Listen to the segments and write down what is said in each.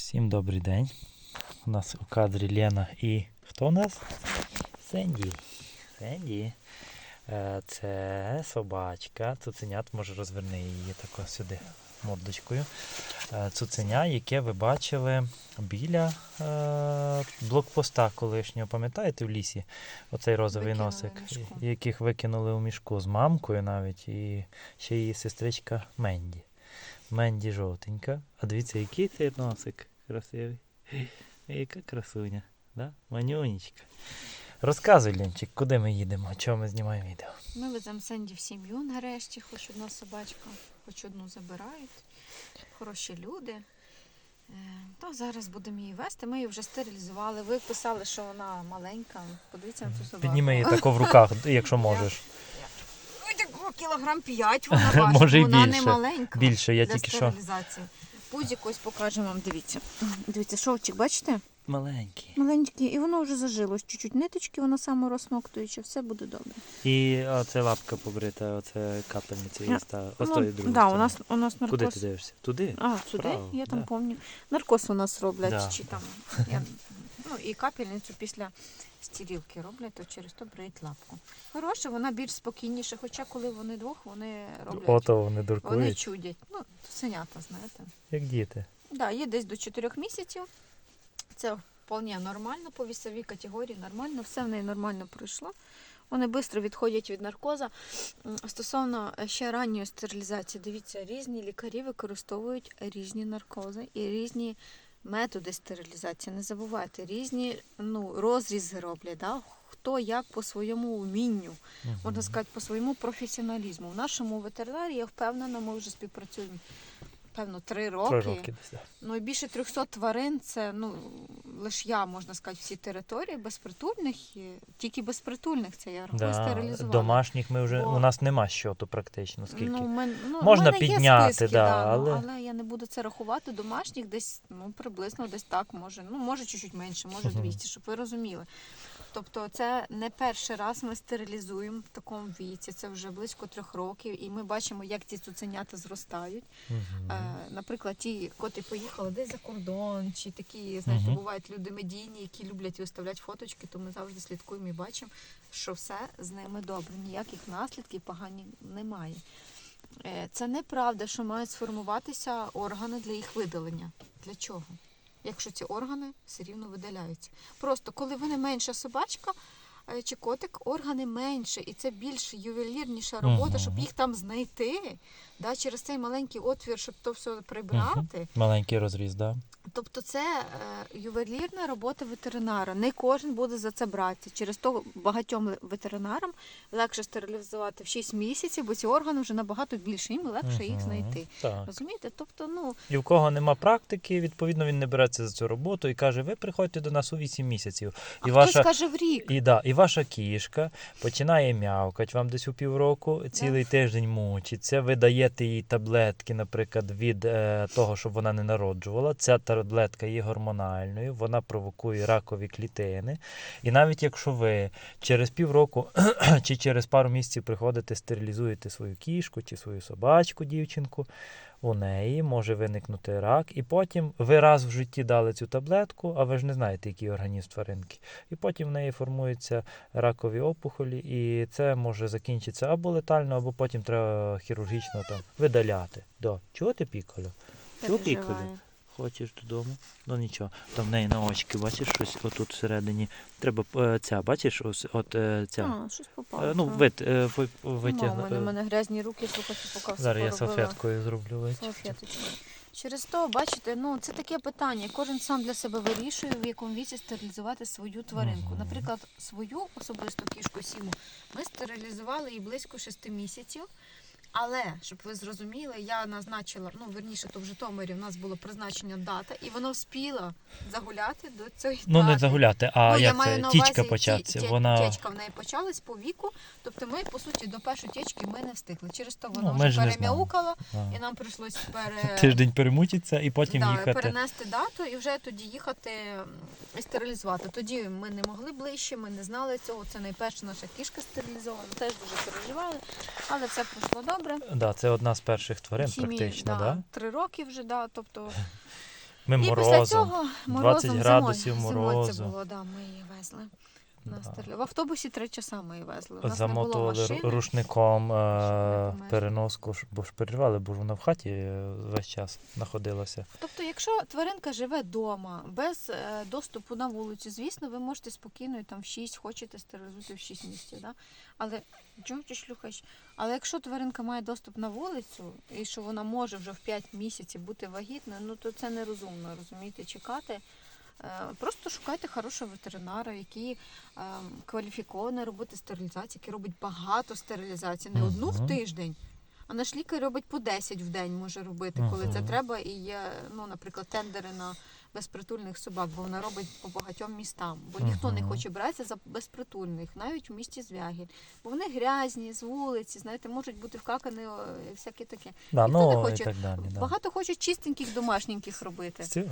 Всім добрий день. У нас у кадрі Лена і хто у нас? Сенді. Сенді. Е, Це собачка. Цуценят, може розверни її тако сюди мордочкою. Е, Цуценя, яке ви бачили біля е, блокпоста колишнього, пам'ятаєте, в лісі? Оцей розовий Викинули носик, яких викинули у мішку з мамкою навіть, і ще її сестричка Менді. Менді жовтенька. А дивіться, який цей носик красивий. Яка красуня, да? Манюнечка. Розказуй, Ленчик, куди ми їдемо, чого ми знімаємо відео. Ми веземо Сенді в сім'ю нарешті, хоч одна собачка, хоч одну забирають. Хороші люди. Е, То зараз будемо її вести. Ми її вже стерилізували. Ви писали, що вона маленька. Подивіться на цю собаку. Підніми її тако в руках, якщо можеш. Кілограм 5 вона важить. Може, вона більше. не маленька. Більше, я для тільки що. Пузик ось покажемо вам, дивіться. Дивіться, шовчик, бачите? Маленький. Маленький, і воно вже зажилось. Чуть-чуть ниточки, воно саме розсмоктуюче, все буде добре. І оце лапка побрита, оце капельниця є ста. Ось тої другої да, у нас, у нас наркоз. Куди ти дивишся? Туди? А, сюди? Вправо, я там да. пам'ятаю. Наркоз у нас роблять, Да. чи там. Я, ну, і капельницю після стірілки роблять, то через то бриють лапку. Хороше, вона більш спокійніша, хоча коли вони двох, вони роблять. Ото вони вони чудять. Ну, синята, знаєте. як діти. Да, є десь до 4 місяців. Це вполне нормально по вісовій категорії, нормально, все в неї нормально пройшло. Вони швидко відходять від наркоза. Стосовно е, ще ранньої стерилізації, дивіться, різні лікарі використовують різні наркози і різні методи стерилізації. Не забувайте, різні ну, розрізи роблять. Да? Хто як по своєму умінню, можна сказати, по своєму професіоналізму. В нашому ветеринарі, я впевнена, ми вже співпрацюємо певно три роки. Три роки десь. да. Ну і більше 300 тварин це ну лише я можна сказати всі території безпритульних, і тільки безпритульних це я рахую Да. стерилізувала. Домашніх ми вже Бо- у нас нема щоту практично скільки. Ну, мен, ну, Можна в мене підняти, списки, да, да, ну, але- але я не буду це рахувати. Домашніх десь ну приблизно десь так може. Ну може чуть-чуть менше, може Мгм. 200, щоб ви розуміли. Тобто це не перший раз ми стерилізуємо в такому віці. Це вже близько трьох років, і ми бачимо, як ці цуценята зростають. Е, наприклад, ті, котрі поїхали десь за кордон, чи такі, знаєте, Мгм. бувають люди медійні, які люблять виставляти фоточки, то ми завжди слідкуємо і бачимо, що все з ними добре. Ніяких наслідків поганих немає. Е, Це неправда, що мають сформуватися органи для їх видалення. Для чого? Якщо ці органи все рівно видаляються. Просто коли вони менша собачка е, чи котик, органи менше, і це більш ювелірніша робота, щоб їх там знайти, да, через цей маленький отвір, щоб то все прибрати. Маленький розріз. Да? Тобто це е, ювелірна робота ветеринара. Не кожен буде за це братися. Через то багатьом ветеринарам легше стерилізувати в 6 місяців, бо ці органи вже набагато більше, їм легше їх знайти. Так. Розумієте? Тобто, ну І в кого нема практики, відповідно, він не береться за цю роботу і каже: ви приходьте до нас у 8 місяців. а І хтось ваша, каже в рік. і, да, і ваша кішка починає м'явкати вам десь у півроку, цілий тиждень мучиться. Ви даєте їй таблетки, наприклад, від е, того, щоб вона не народжувала. Ця таблетка є гормональною, вона провокує ракові клітини. І навіть якщо ви через півроку чи через пару місяців приходите, стерилізуєте свою кішку чи свою собачку, дівчинку, у неї може виникнути рак, і потім ви раз в житті дали цю таблетку, а ви ж не знаєте, який організм тваринки. І потім в неї формуються ракові опухолі, і це може закінчитися або летально, або потім треба хірургічно там видаляти. Да. Чого ти пікало? Чого пікало? Хочеш додому? Ну нічого. Там в неї на очки, бачиш щось отут всередині. Треба е, ця, бачиш, ось от е, ця. А, щось попало. Е, ну, так. вит, витягну. у мене, грязні руки, слухайте, поки все Зараз я салфеткою зроблю. Салфеточку. Через то, бачите, ну це таке питання. Кожен сам для себе вирішує, в якому віці стерилізувати свою тваринку. Наприклад, свою особисту кішку сіму ми стерилізували її близько 6 місяців. Але щоб ви зрозуміли, я назначила, ну верніше, то в Житомирі в нас було призначення дата, і воно вспіло загуляти до цієї Ну, не загуляти, а ну, я маю це на тічка увазі, ті- початися. ті- Вона Течка в неї почалась по віку. Тобто ми, по суті, до першої течки ми не встигли. Через то вона Ну, вже а, і нам прийшлось пере... тиждень перемутиться і потім да, їхати. перенести дату і вже тоді їхати і стерилізувати. Тоді ми не могли ближче, ми не знали цього. Це найперша наша кішка стерилізована, теж дуже переживали, але все пройшло добре. Да, це одна з перших тварин, Сім'ї, практично, да, да? три роки вже, да, тобто Ми І після морозом. 20 градусів зимой, морозу. Зимой це було, да, ми її везли. На Да. стерлі. В автобусі три часа ми її везли. У нас не було Замотували ру- машини. рушником е, переноску, ж- бо ж переживали, бо ж вона в хаті е, весь час знаходилася. Тобто, якщо тваринка живе вдома, без е, доступу на вулицю, звісно, ви можете спокійно і там в 6 хочете стерилізувати в 6 місяців. Да? Але чого ти шлюхаєш? Але якщо тваринка має доступ на вулицю і що вона може вже в 5 місяців бути вагітною, ну то це нерозумно, розумієте, чекати. Е, Просто шукайте хорошого ветеринара, який е, кваліфікований робити стерилізацію, який робить багато стерилізацій, не одну в тиждень. А наш лікар робить по 10 в день може робити, коли це треба. І є, ну, наприклад, тендери на безпритульних собак, бо вона робить по багатьом містам. Бо ніхто не хоче братися за безпритульних, навіть у місті Звягіль. Бо вони грязні, з вулиці, знаєте, можуть бути вкакані всяке таке. Да, Ніхто не ну хоче. і так далі. Да. Багато хочуть чистеньких домашненьких робити. Все.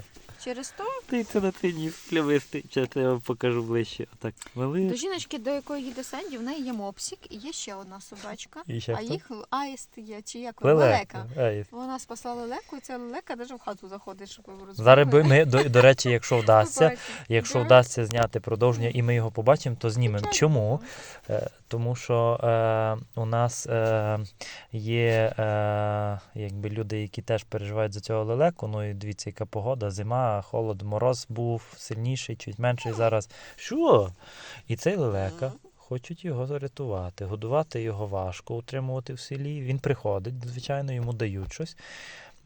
Через то Ти це на ти ніс клявистий. Зараз я вам покажу ближче. Отак. до жіночки, до якої їде Сенді, в неї є мопсик і є ще одна собачка. І ще а хто? їх аїст є, чи як? Лелека. лелека. Вона спасла лелеку, і ця лелека навіть в хату заходить, щоб ви розуміли. Зараз би ми, до, до речі, якщо вдасться, якщо вдасться зняти продовження і ми його побачимо, то знімемо. Чому? Е, Тому що е, у нас е, є е, якби люди, які теж переживають за цього лелеку. Ну і дивіться, яка погода, зима, холод, мороз був сильніший, чуть менший зараз. Що? І цей лелека. Хочуть його зарятувати, годувати його важко, утримувати в селі. Він приходить, звичайно, йому дають щось.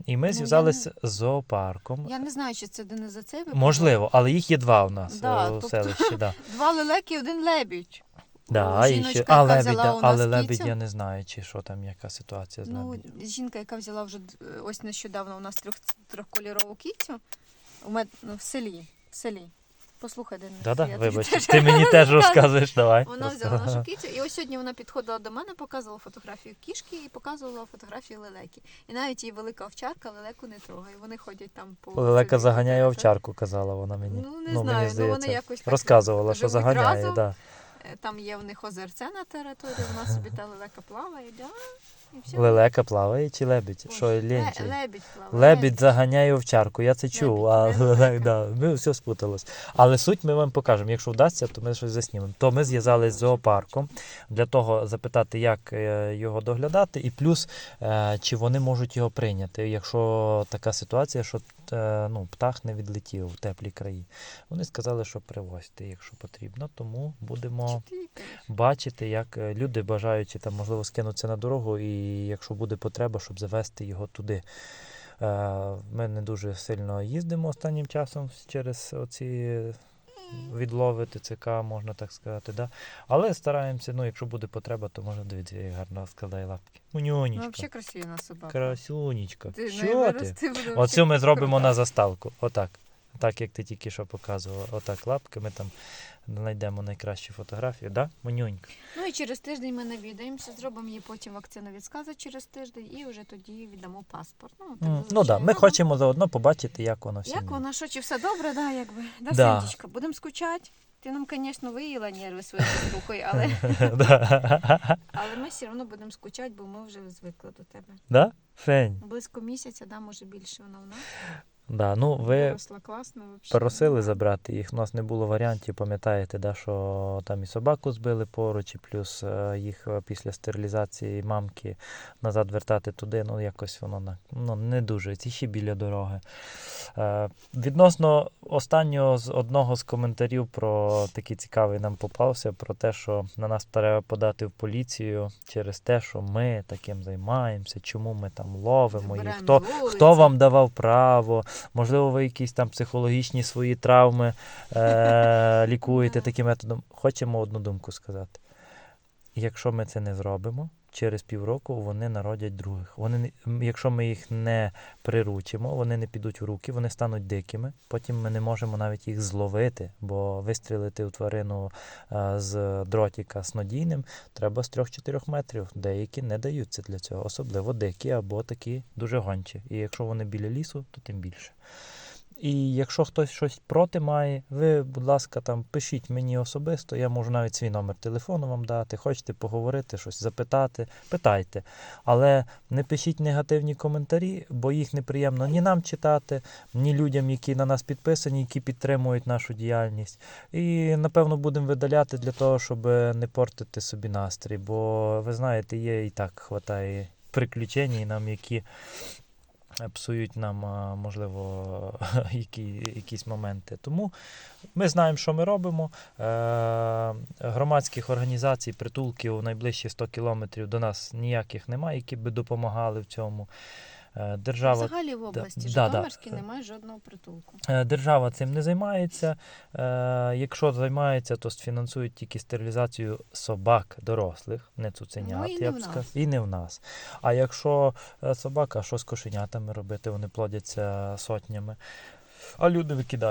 І ми Ну, зв'язалися з зоопарком. Я не знаю, чи це не за це випадок. Можливо, але їх є два у нас Да, е, у тобто- селищі. Да. Два лелеки, один лебідь. Да, і жіночка, ще, яка а лебідь, взяла у нас але лебідь кіцю. я не знаю, чи що там, яка ситуація з Ну, лебідем. жінка, яка взяла вже ось нещодавно у нас трьох, трьохкольорову кіцю у мед, ну, в селі. В селі. Послухай, Денис. Да-да, я вибач, теж ти мені теж розказуєш, давай. Вона взяла нашу кіцю, і ось сьогодні вона підходила до мене, показувала фотографію кішки і показувала фотографію лелеки. І навіть її велика овчарка лелеку не трогає. Вони ходять там по Лелека заганяє овчарку, казала вона мені. Ну, не мені знаю, ну здається. вони якось так Розказувала, що заганяє, разом. да. Е, Там є в них озерце на території, вона собі та лелека плаває, да. Лелека плаває чи лебідь? Що, лінчий? Лебідь плаває. Лебідь заганяє овчарку, я це чув, а лелек, да, ми все спуталось. Але суть ми вам покажемо. Якщо вдасться, то ми щось заснімемо. То ми зв'язалися з зоопарком для того запитати, як е, його доглядати, і плюс е, чи вони можуть його прийняти, якщо така ситуація, що е, ну, птах не відлетів в теплі краї. Вони сказали, що привозьте, якщо потрібно. Тому будемо? Бачити, як е, люди бажаючи там, можливо, скинуться на дорогу, і якщо буде потреба, щоб завести його туди. Е, Ми не дуже сильно їздимо останнім часом через оці відлови ТЦК, можна так сказати. Да? Але стараємося, ну, якщо буде потреба, то можна дивіться, як гарно складає лапки. Ну, взагалі красива на собака. красюнічка. Ти Що ти? Оцю ми зробимо крута. на заставку. Отак. Так, як ти тільки що показувала. Отак лапки. Ми там знайдемо найкращу фотографію. Да? Манюнька. Ну і через тиждень ми навідаємося, зробимо їй потім вакцину від сказу через тиждень і вже тоді віддамо паспорт. Ну, так М, Ну да. ми хочемо заодно побачити, як воно все. Як вона, що, чи все добре, да, якби. Да, Да. Сендічка, будемо скучати. Ти нам, звісно, виїла нерви свої слухай, але, але ми все одно будемо скучати, бо ми вже звикли до тебе. Да? Фень. Близько місяця, да, може більше вона в нас. Да. Ну, ви Виросла класно. Вообще. просили забрати їх. У нас не було варіантів, пам'ятаєте, да, що там і собаку збили поруч, і плюс е, їх е, після стерилізації мамки назад вертати туди, ну якось воно на- ну, не дуже. Ці ще біля дороги. Е, Відносно останнього з одного з коментарів про такий цікавий нам попався, про те, що на нас треба подати в поліцію через те, що ми таким займаємося, чому ми там ловимо їх, Забираємо хто, з вулиці. хто вам давав право, можливо, ви якісь там психологічні свої травми е- лікуєте таким методом. Хочемо одну думку сказати. Якщо ми це не зробимо, через півроку вони народять других. Вони, якщо ми їх не приручимо, вони не підуть в руки, вони стануть дикими. Потім ми не можемо навіть їх зловити, бо вистрілити у тварину е, з дротіка снодійним треба з 3-4 метрів. Деякі не даються для цього, особливо дикі або такі дуже гончі. І якщо вони біля лісу, то тим більше. І якщо хтось щось проти має, ви, будь ласка, там пишіть мені особисто, я можу навіть свій номер телефону вам дати. Хочете поговорити, щось запитати, питайте. Але не пишіть негативні коментарі, бо їх неприємно ні нам читати, ні людям, які на нас підписані, які підтримують нашу діяльність. І напевно будемо видаляти для того, щоб не портити собі настрій. Бо ви знаєте, є і так хватає приключень нам, які псують нам, можливо, які, якісь моменти. Тому ми знаємо, що ми робимо. Е, громадських організацій, притулків найближчі 100 кілометрів до нас ніяких немає, які би допомагали в цьому. Е, Держава Взагалі в області да, да. Житомирській немає жодного притулку. Е, Держава цим не займається. Е, Якщо займається, то фінансують тільки стерилізацію собак дорослих, не цуценят, Ну, і не я б сказав. І не в нас. А якщо е, собака, що з кошенятами робити? Вони плодяться сотнями. А люди викидають.